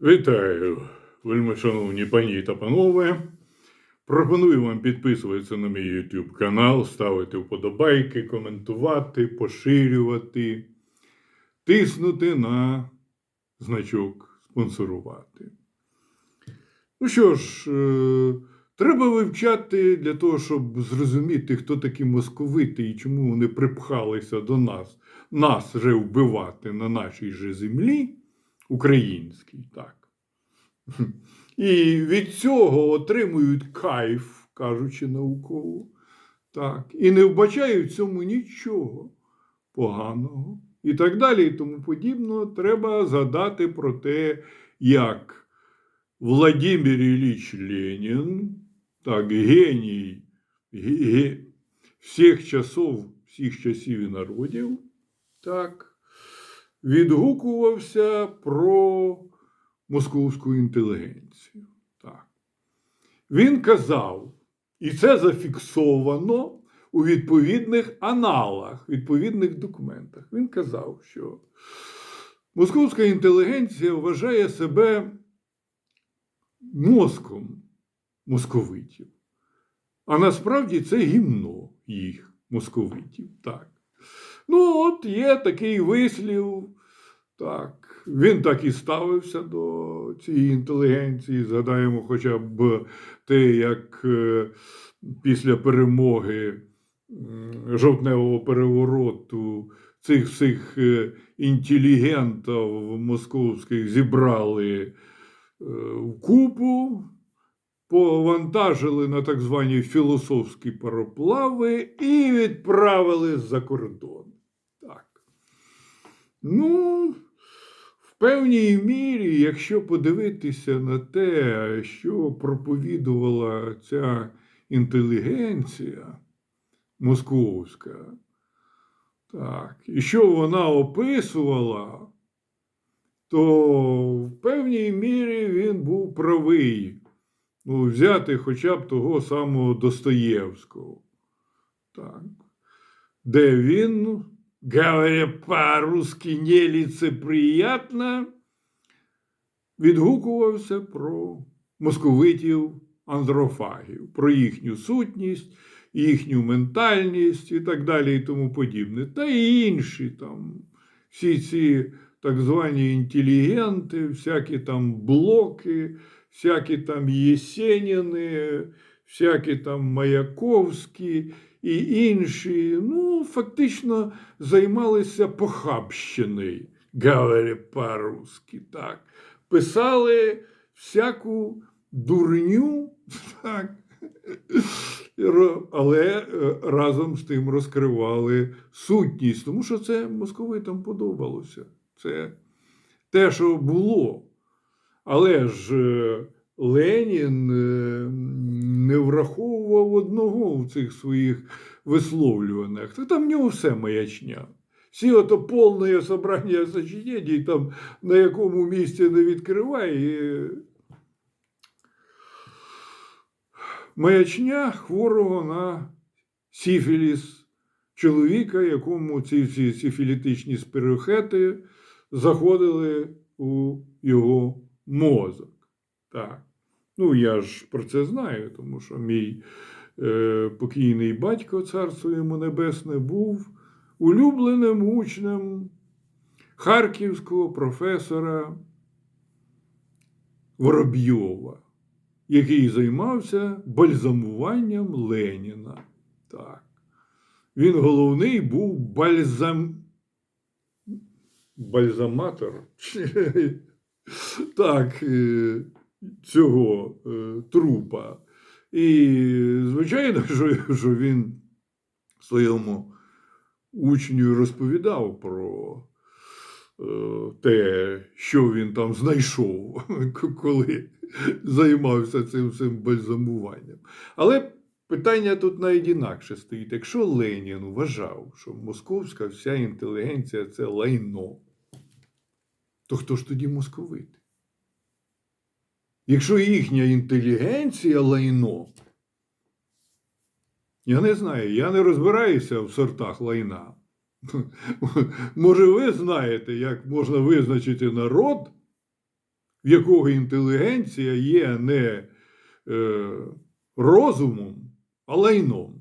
Вітаю, вельми пані та панове. Пропоную вам підписуватися на мій YouTube канал, ставити вподобайки, коментувати, поширювати, тиснути на значок спонсорувати. Ну що ж, е, треба вивчати для того, щоб зрозуміти, хто такі московити і чому вони припхалися до нас, нас же вбивати на нашій же землі українській, так. І від цього отримують кайф, кажучи науково, так, і не вбачають в цьому нічого поганого. І так далі, і тому подібно, треба згадати про те, як Владимир Ілліч Ленін, так, геній ге- ге- всіх часов, всіх часів і народів, так, відгукувався про московську інтелігенцію. Так. Він казав, і це зафіксовано у відповідних аналах, відповідних документах. Він казав, що московська інтелігенція вважає себе мозком московитів. А насправді це гімно їх московитів. Так. Ну, от є такий вислів. Так, він так і ставився до цієї інтелігенції. Згадаємо хоча б те, як е, після перемоги жовтневого перевороту цих всіх е, інтелігентів московських зібрали е, в купу, повантажили на так звані філософські пароплави і відправили за кордон. Так. Ну, певній мірі, якщо подивитися на те, що проповідувала ця інтелігенція московська, так, і що вона описувала, то в певній мірі він був правий. Ну, взяти хоча б того самого Достоєвського, так, де він, говоря по-русски неліцеприятно, відгукувався про московитів андрофагів, про їхню сутність, їхню ментальність і так далі, і тому подібне. Та й інші там, всі ці так звані інтелігенти, всякі там блоки, всякі там Єсеніни, всякі там Маяковські і інші, ну, фактично займалися похабщиною, говоря по-русски, так. Писали всяку дурню, так. Але е, разом з тим розкривали сутність, тому що це московитам подобалося. Це те, що було. Але ж е, Ленін е, не враховував одного в цих своїх висловлюваннях. Та там в нього все маячня. Всі ото повне собрання сочинень, там на якому місці не відкриває. Маячня хворого на сіфіліс, чоловіка, якому ці всі сифілітичні спирохети заходили у його мозок. Так. Ну, я ж про це знаю, тому що мій е, покійний батько, царство йому небесне, був улюбленим учнем харківського професора Воробйова, який займався бальзамуванням Леніна. Так. Він головний був бальзам... бальзаматор. Так, е, цього е, трупа. І, звичайно, що, він своєму учню розповідав про е, те, що він там знайшов, коли займався цим всім бальзамуванням. Але питання тут навіть інакше стоїть. Якщо Ленін вважав, що московська вся інтелігенція це лайно, то хто ж тоді московити? Якщо їхня інтелігенція лайно, я не знаю, я не розбираюся в сортах лайна. Може, ви знаєте, як можна визначити народ в якого інтелігенція є не е, розумом, а лайном.